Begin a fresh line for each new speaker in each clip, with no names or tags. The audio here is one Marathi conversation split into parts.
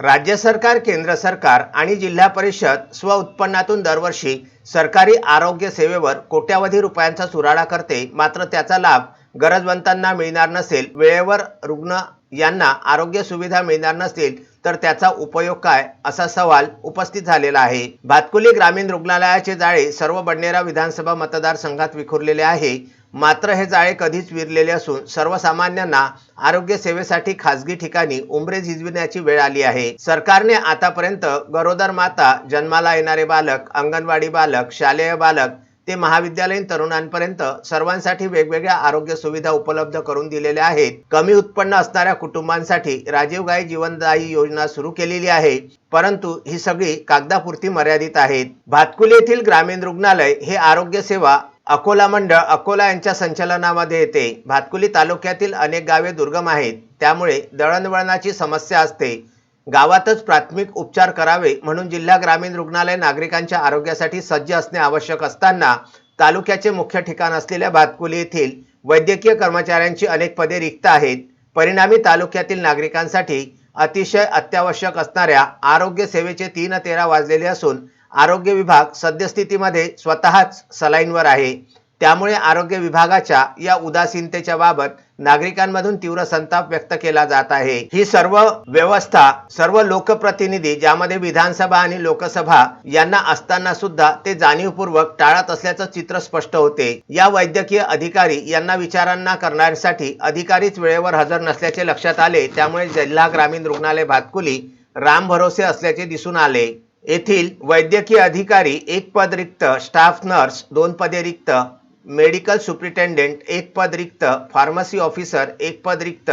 राज्य सरकार केंद्र सरकार आणि जिल्हा परिषद स्वउत्पन्नातून दरवर्षी सरकारी आरोग्य सेवेवर कोट्यावधी रुपयांचा चुराडा करते. मात्र त्याचा लाभ गरजवंतांना मिळणार नसेल वेळेवर रुग्ण यांना आरोग्य सुविधा मिळणार नसतील तर त्याचा उपयोग काय? असा सवाल उपस्थित झालेला आहे. भातकुली ग्रामीण रुग्णालयाचे जाळे सर्व बडनेरा विधानसभा मतदारसंघात विखुरलेले आहे. मात्र हे जाळे कधीच विरलेले असून सर्वसामान्यांना आरोग्य सेवेसाठी खासगी ठिकाणी उमरे झिजविण्याची वेळ आली आहे. सरकारने आतापर्यंत गरोदर माता जन्माला येणारे बालक अंगणवाडी बालक शालेय बालक ते महाविद्यालयीन तरुणांपर्यंत सर्वांसाठी वेगवेगळ्या आरोग्य सुविधा उपलब्ध करून दिलेल्या आहेत. कमी उत्पन्न असणाऱ्या कुटुंबांसाठी राजीव गाई जीवनदायी योजना सुरू केलेली आहे परंतु ही सगळी कागदापुरती मर्यादित आहेत. भातकुली येथील ग्रामीण रुग्णालय हे आरोग्य सेवा अकोला मंडळ अकोला यांच्या संचालनामध्ये येते. भातकुली तालुक्यातील अनेक गावे दुर्गम आहेत. त्यामुळे दळणवळणाची समस्या असते. गावातच प्राथमिक उपचार करावे म्हणून जिल्हा ग्रामीण रुग्णालय नागरिकांच्या आरोग्यासाठी सज्ज असणे आवश्यक असताना तालुक्याचे मुख्य ठिकाण असलेल्या भातकुली येथील वैद्यकीय कर्मचाऱ्यांची अनेक पदे रिक्त आहेत. परिणामी तालुक्यातील नागरिकांसाठी अतिशय अत्यावश्यक असणाऱ्या आरोग्य सेवेचे तीन तेरा वाजलेले असून आरोग्य विभाग सद्यस्थितीमध्ये स्वतःच सलाईनवर आहे. त्यामुळे आरोग्य विभागाच्या या उदासीनतेच्या बाबत नागरिकांमधून तीव्र संताप व्यक्त केला जात आहे. ही सर्व व्यवस्था सर्व लोकप्रतिनिधी ज्यामध्ये विधानसभा आणि लोकसभा यांना असताना सुद्धा ते जाणीवपूर्वक टाळत असल्याचं चित्र स्पष्ट होते. या वैद्यकीय अधिकारी यांना विचारांना करण्यासाठी अधिकारीच वेळेवर हजर नसल्याचे लक्षात आले. त्यामुळे जिल्हा ग्रामीण रुग्णालय भातकुली राम भरोसे असल्याचे दिसून आले. येथील वैद्यकीय अधिकारी एक पद रिक्त स्टाफ नर्स दोन पदे रिक्त मेडिकल सुप्रिटेंडेंट एक पद रिक्त फार्मसी ऑफिसर एक पद रिक्त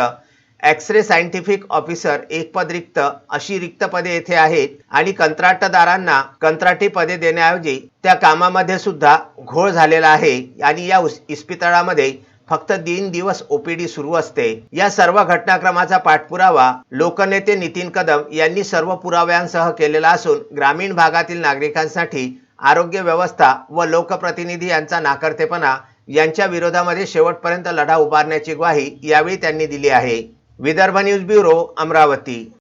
एक्सरे सायंटिफिक ऑफिसर एक पद रिक्त अशी रिक्त पदे येथे आहेत आणि कंत्राटदारांना कंत्राटी पदे देण्याऐवजी त्या कामामध्ये सुद्धा घोळ झालेला आहे. आणि या इस्पितळामध्ये फक्त दिन दिवस ओपीडी सुरू असते. या सर्व घटनाक्रमाचा पाठपुरावा लोकनेते नितीन कदम यांनी सर्व पुराव्यांसह केलेला असून ग्रामीण भागातील नागरिकांसाठी आरोग्य व्यवस्था व लोकप्रतिनिधी यांचा नाकर्तेपणा यांच्या विरोधामध्ये शेवटपर्यंत लढा उभारण्याची ग्वाही यावेळी त्यांनी दिली आहे. Vidarbha news bureau Amravati.